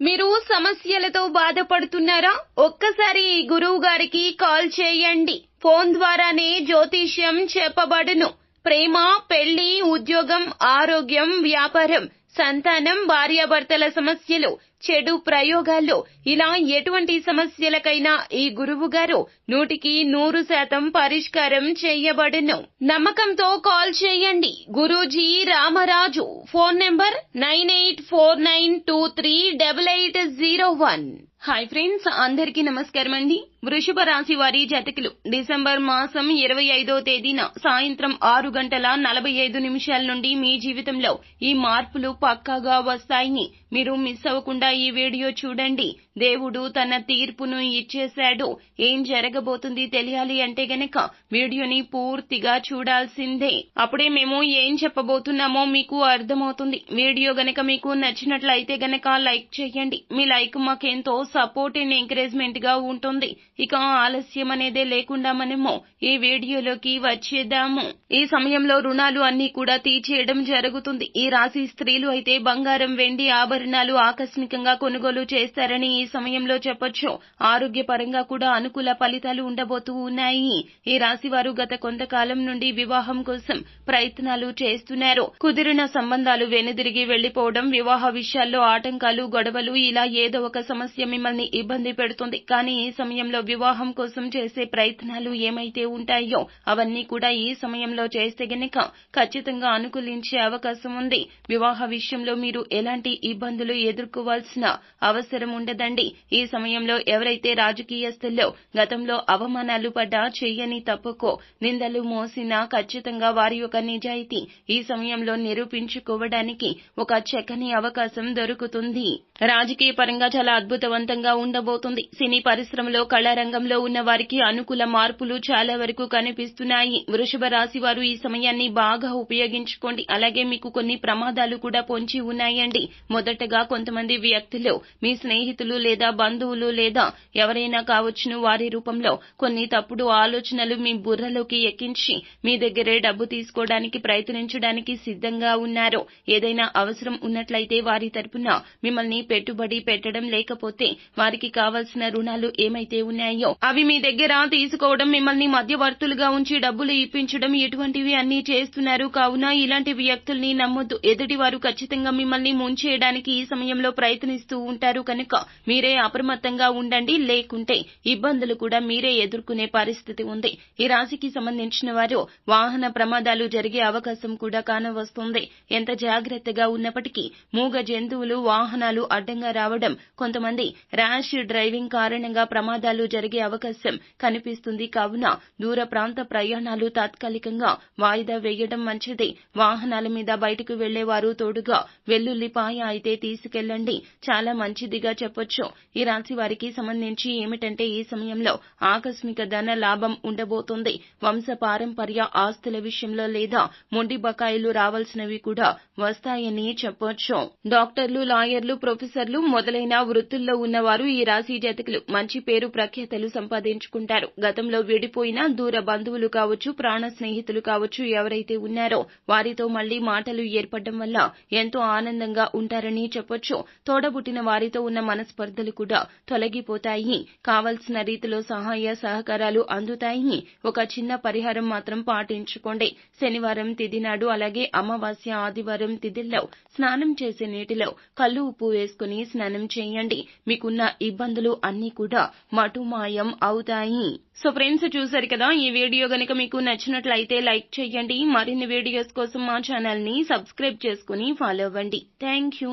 మీరు సమస్యలతో బాధపడుతున్నారా? ఒక్కసారి ఈ గురువు గారికి కాల్ చేయండి. ఫోన్ ద్వారానే జ్యోతిష్యం చెప్పబడును. ప్రేమ పెళ్ళి ఉద్యోగం ఆరోగ్యం వ్యాపారం సంతానం భార్యాభర్తల సమస్యలు. చెడు ప్రయోగాల్లో ఇలా ఎటువంటి సమస్యలకైనా ఈ గురువు గారు నూటికి నూరు శాతం పరిష్కారం చేయబడును. నమ్మకంతో కాల్ చేయండి. Guruji Ramaraju. Phone number nine eight four nine two three double eight zero one. Hi friends అందరికీ నమస్కారం అండి. వృషభ రాశి వారి జతకులు డిసెంబర్ మాసం ఇరవై ఐదో తేదీన సాయంత్రం ఆరు గంటల నలభై ఐదు నిమిషాల నుండి మీ జీవితంలో ఈ మార్పులు పక్కాగా వస్తాయి మీరు మిస్ అవ్వకుండా ఈ వీడియో చూడండి. దేవుడు తన తీర్పును ఇచ్చేశాడు. ఏం జరగబోతుంది తెలియాలి అంటే గనక వీడియోని పూర్తిగా చూడాల్సిందే. అప్పుడే మేము ఏం చెప్పబోతున్నామో మీకు అర్థమవుతుంది. వీడియో గనక మీకు నచ్చినట్లయితే గనక లైక్ చేయండి. మీ లైక్ మాకెంతో సపోర్ట్ అండ్ ఎంకరేజ్మెంట్గా ఉంటుంది. ఇక ఆలస్యం అనేదే లేకుండా మనము ఈ వీడియోలోకి వచ్చేద్దాము. ఈ సమయంలో రుణాలు అన్ని కూడా తీర్చేయడం జరుగుతుంది. ఈ రాశి స్త్రీలు అయితే బంగారం వెండి ఆభరణాలు ఆకస్మికంగా కొనుగోలు చేస్తారని ఈ సమయంలో చెప్పొచ్చు. ఆరోగ్యపరంగా కూడా అనుకూల ఫలితాలు ఉండబోతూ ఉన్నాయి. ఈ రాశి వారు గత కొంతకాలం నుండి వివాహం కోసం ప్రయత్నాలు చేస్తున్నారు. కుదిరిన సంబంధాలు వెనుదిరిగి వెళ్ళిపోవడం వివాహ విషయాల్లో ఆటంకాలు గొడవలు ఇలా ఏదో ఒక సమస్య మిమ్మల్ని ఇబ్బంది పెడుతుంది. కానీ ఈ సమయంలో వివాహం కోసం చేసే ప్రయత్నాలు ఏమైతే ఉంటాయో అవన్నీ కూడా ఈ సమయంలో చేస్తే గనక ఖచ్చితంగా అనుకూలించే అవకాశం ఉంది. వివాహ విషయంలో మీరు ఎలాంటి ఇబ్బందులు ఎదుర్కోవాల్సిన అవసరం ఉండదండి. ఈ సమయంలో ఎవరైతే రాజకీయస్తుల్లో గతంలో అవమానాలు పడ్డా చేయని తప్పుకో నిందలు మోసినా ఖచ్చితంగా వారి యొక్క నిజాయితీ ఈ సమయంలో నిరూపించుకోవడానికి ఒక చక్కని అవకాశం దొరుకుతుంది. రాజకీయ పరంగా చాలా అద్భుతవంతంగా ఉండబోతుంది. సినీ పరిశ్రమలో కళారంగంలో ఉన్న వారికి అనుకూల మార్పులు చాలా వరకు కనిపిస్తున్నాయి. వృషభ రాశి వారు ఈ సమయాన్ని బాగా ఉపయోగించుకోండి. అలాగే మీకు కొన్ని ప్రమాదాలు కూడా పొంచి ఉన్నాయండి. మొదటగా కొంతమంది వ్యక్తులు మీ స్నేహితులు లేదా బంధువులు లేదా ఎవరైనా కావచ్చును వారి రూపంలో. కొన్ని తప్పుడు ఆలోచనలు మీ బుర్రలోకి ఎక్కించి మీ దగ్గరే డబ్బు తీసుకోవడానికి ప్రయత్నించడానికి సిద్ధంగా ఉన్నారు. ఏదైనా అవసరం ఉన్నట్లయితే వారి తరపున మిమ్మల్ని పెట్టుబడి పెట్టడం లేకపోతే వారికి కావలసిన రుణాలు ఏమైతే ఉన్నాయో అవి మీ దగ్గర తీసుకోవడం మిమ్మల్ని మధ్యవర్తులుగా ఉంచి డబ్బులు ఇప్పించడం ఇటువంటివి అన్ని చేస్తున్నారు. కావున ఇలాంటి వ్యక్తుల్ని నమ్మొద్దు. ఎదుటి వారు ఖచ్చితంగా మిమ్మల్ని ముంచేయడానికి ఈ సమయంలో ప్రయత్నిస్తూ ఉంటారు. కనుక మీరే అప్రమత్తంగా ఉండండి లేకుంటే ఇబ్బందులు కూడా మీరే ఎదుర్కొనే పరిస్థితి ఉంది. ఈ రాశికి సంబంధించిన వారు వాహన ప్రమాదాలు జరిగే అవకాశం కూడా కానవస్తుంది. ఎంత జాగ్రత్తగా ఉన్నప్పటికీ మూగ జంతువులు వాహనాలు అడ్డంగా రావడం కొంతమంది ర్యాష్ డ్రైవింగ్ కారణంగా ప్రమాదాలు జరిగే అవకాశం కనిపిస్తుంది. కావున దూర ప్రాంత ప్రయాణాలు తాత్కాలికంగా వాయిదా వేయడం మంచిది. వాహనాల మీద బయటకు వెళ్ళేవారు తోడుగా వెల్లుల్లిపాయ అయితే తీసుకెళ్ళండి చాలా మంచిదిగా చెప్పొచ్చు. ఈ రాశి వారికి సంబంధించి ఏమిటంటే ఈ సమయంలో ఆకస్మిక ధన లాభం ఉండబోతోంది. వంశ పారంపర్య ఆస్తుల విషయంలో లేదా మొండి బకాయిలు రావాల్సినవి కూడా వస్తాయని చెప్పొచ్చు. డాక్టర్లు లాయర్లు ప్రొఫెసర్లు మొదలైన వృత్తుల్లో ఉన్నవారు ఈ రాశి జాతకులు మంచి పేరు ప్రఖ్యాతలు సంపాదించుకుంటారు. గతంలో విడిపోయిన దూర బంధువులు కావచ్చు ప్రాణ స్నేహితులు కావచ్చు ఎవరైతే ఉన్నారో వారితో మళ్ళీ మాటలు ఏర్పడడం వల్ల ఎంతో ఆనందంగా ఉంటారని చెప్పొచ్చు. తోడబుట్టిన వారితో ఉన్న స్పర్ధలు కూడా తొలగిపోతాయి. కావలసిన రీతిలో సహాయ సహకారాలు అందుతాయి. ఒక చిన్న పరిహారం మాత్రం పాటించుకోండి. శనివారం తిథి నాడు అలాగే అమావాస్య ఆదివారం తిథిల్లో స్నానం చేసే నీటిలో కళ్ళు ఉప్పు వేసుకుని స్నానం చేయండి. మీకున్న ఇబ్బందులు అన్నీ కూడా మటుమాయం అవుతాయి. సో ఫ్రెండ్స్ చూసారు కదా ఈ వీడియో గనుక మీకు నచ్చినట్లయితే లైక్ చేయండి. మరిన్ని వీడియోస్ కోసం మా ఛానల్ని సబ్స్క్రైబ్ చేసుకుని ఫాలో అవ్వండి. Thank you.